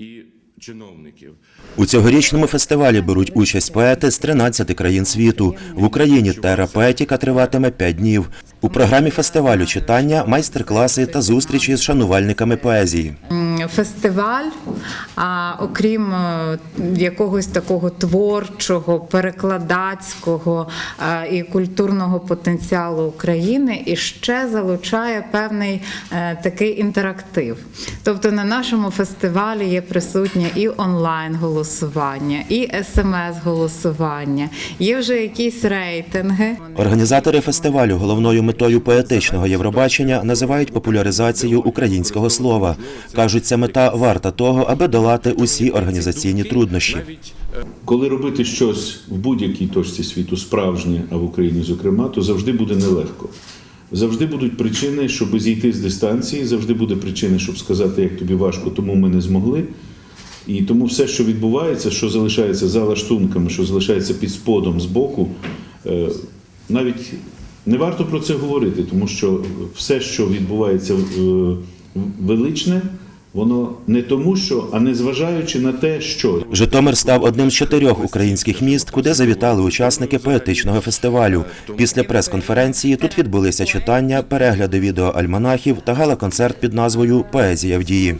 і чиновників. У цьогорічному фестивалі беруть участь поети з 13 країн світу. В Україні тера поетіка триватиме 5 днів. У програмі фестивалю читання, майстер-класи та зустрічі з шанувальниками поезії. Фестиваль, а окрім е, якогось такого творчого, перекладацького е, і культурного потенціалу України, і ще залучає певний е, такий інтерактив. Тобто на нашому фестивалі є присутнє і онлайн голосування, і смс-голосування, є вже якісь рейтинги. Організатори фестивалю головною метою поетичного Євробачення називають популяризацію українського слова. Кажуть, ця мета варта того, аби долати усі організаційні труднощі. Коли робити щось в будь-якій точці світу справжнє, а в Україні, зокрема, то завжди буде нелегко. Завжди будуть причини, щоб зійти з дистанції, завжди буде причини, щоб сказати, як тобі важко, тому ми не змогли. І тому все, що відбувається, що залишається за лаштунками, що залишається під сподом збоку, е, навіть не варто про це говорити, тому що все, що відбувається е, величне, воно не тому, що, а не зважаючи на те, що. Житомир став одним з чотирьох українських міст, куди завітали учасники поетичного фестивалю. Після прес-конференції тут відбулися читання, перегляди відеоальманахів та гала-концерт під назвою Поезія в дії.